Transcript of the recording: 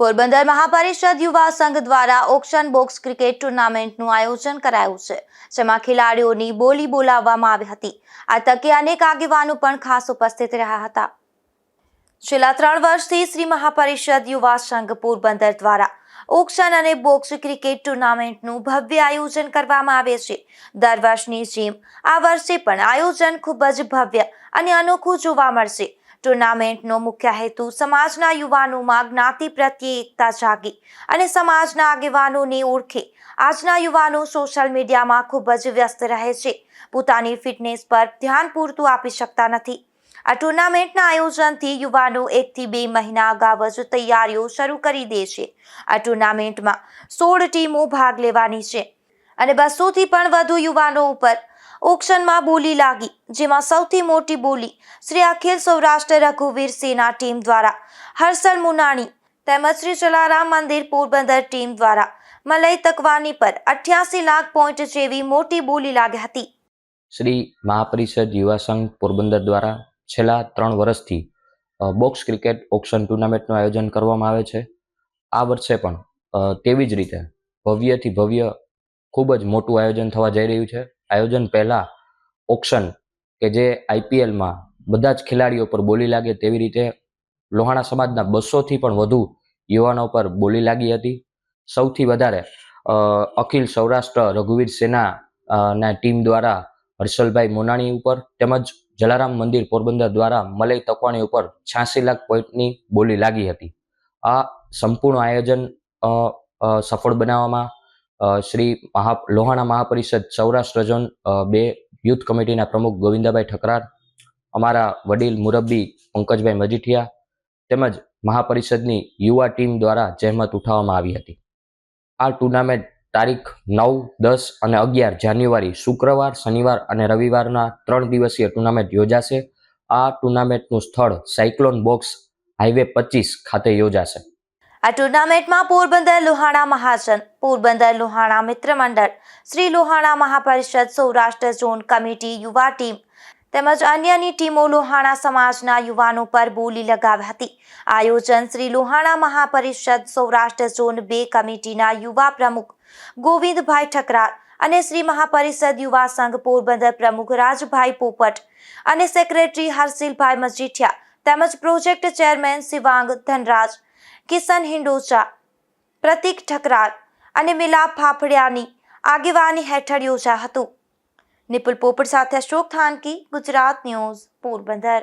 પોરબંદર મહાપરિષદ યુવા સંઘ દ્વારા ઓક્શન બોક્સ ક્રિકેટ ટુર્નામેન્ટનું આયોજન કરાયું છે, જેમાં ખેલાડીઓની બોલી બોલાવવામાં આવી હતી. આ તકે અનેક આગેવાનો પણ ખાસ ઉપસ્થિત રહ્યા હતા. છેલ્લા ત્રણ વર્ષથી શ્રી મહાપરિષદ યુવા સંઘ પોરબંદર દ્વારા ઓક્શન અને બોક્સ ક્રિકેટ ટુર્નામેન્ટનું ભવ્ય આયોજન કરવામાં આવે છે. દર વર્ષની જેમ આ વર્ષે પણ આયોજન ખૂબ જ ભવ્ય અને અનોખું જોવા મળશે. ટુર્નામેન્ટનો મુખ્ય હેતુ સમાજના યુવાનોમાં જ્ઞાતિ પ્રત્યે એકતા જાગી અને સમાજના આગેવાનોને ઓળખે. આજના યુવાનો સોશિયલ મીડિયામાં ખૂબ જ વ્યસ્ત રહે છે. પોતાની ફિટનેસ પર ધ્યાન પૂરતું આપી શકતા નથી. આ ટુર્નામેન્ટના આયોજનથી યુવાનો એકથી બે મહિના અગાઉ જ તૈયારીઓ શરૂ કરી દે છે. આ ટુર્નામેન્ટમાં સોળ ટીમો ભાગ લેવાની છે અને બસોથી પણ વધુ યુવાનો ઉપર ઓક્શનમાં બોલી લાગી, જેમાં સૌથી મોટી બોલી શ્રી અખિલ સૌરાષ્ટ્ર રઘુવીર સેના ટીમ દ્વારા, હર્ષલ મુનાણી તેમજ શ્રી જલારામ મંદિર પોરબંદર ટીમ દ્વારા, મલય તકવાની પર અઠ્યાસી લાખ પોઈન્ટ જેવી મોટી બોલી લાગી હતી. શ્રી મહાપરિષદ યુવા સંઘ પોરબંદર દ્વારા છેલ્લા ત્રણ વર્ષથી બોક્સ ક્રિકેટ ઓક્શન ટુર્નામેન્ટનું આયોજન કરવામાં આવે છે. આ વર્ષે પણ તેવી જ રીતે ભવ્યથી ભવ્ય ખૂબ જ મોટું આયોજન થવા જઈ રહ્યું છે. આયોજન પહેલાં ઓક્શન કે જે આઈપીએલમાં બધા જ ખેલાડીઓ પર બોલી લાગે તેવી રીતે લોહાણા સમાજના બસોથી પણ વધુ યુવાનો પર બોલી લાગી હતી. સૌથી વધારે અખિલ સૌરાષ્ટ્ર રઘુવીર સેના ના ટીમ દ્વારા હર્ષલભાઈ મોનાણી ઉપર તેમજ જલારામ મંદિર પોરબંદર દ્વારા મલય તકવાણી ઉપર છ્યાસી લાખ પોઈન્ટની બોલી લાગી હતી. આ સંપૂર્ણ આયોજન સફળ બનાવવામાં શ્રી મહા, લોહાણા મહાપરિષદ સૌરાષ્ટ્ર ઝોન બે યુથ કમિટીના પ્રમુખ ગોવિંદાભાઈ ઠકરાર, અમારા વડીલ મુરબ્બી પંકજભાઈ મજીઠિયા તેમજ મહાપરિષદની યુવા ટીમ દ્વારા જહેમત ઉઠાવવામાં આવી હતી. આ ટુર્નામેન્ટ તારીખ નવ, દસ અને અગિયાર જાન્યુઆરી શુક્રવાર, શનિવાર અને રવિવારના ત્રણ દિવસીય ટુર્નામેન્ટ યોજાશે. આ ટુર્નામેન્ટનું સ્થળ સાયક્લોન બોક્સ હાઈવે પચીસ ખાતે યોજાશે. આ ટુર્નામેન્ટમાં પોરબંદર લોહાણા મહાજન, પોરબંદર લોહાણા મિત્ર મંડળ, શ્રી લોહાણા મહાપરિષદ સૌરાષ્ટ્ર ઝોન કમિટી યુવા ટીમ તેમજ અન્યની ટીમો લોહાણા સમાજના યુવાનો પર બોલી લગાવી હતી. આયોજન શ્રી લોહાણા મહાપરિષદ સૌરાષ્ટ્ર ઝોન બે કમિટીના યુવા પ્રમુખ ગોવિંદભાઈ ઠકરાર અને શ્રી મહાપરિષદ યુવા સંઘ પોરબંદર પ્રમુખ રાજભાઈ પોપટ અને સેક્રેટરી હર્ષિલભાઈ મજીઠિયા તેમજ પ્રોજેક્ટ ચેરમેન શિવાંગ ધનરાજ કિશન હિંડોચા, પ્રતિક ઠકરાર અને મિલાપ ફાફડિયાની આગેવાની હેઠળ યોજા હતું. નિપુલ પોપટ સાથે અશોક થાનકી, ગુજરાત ન્યૂઝ, પોરબંદર.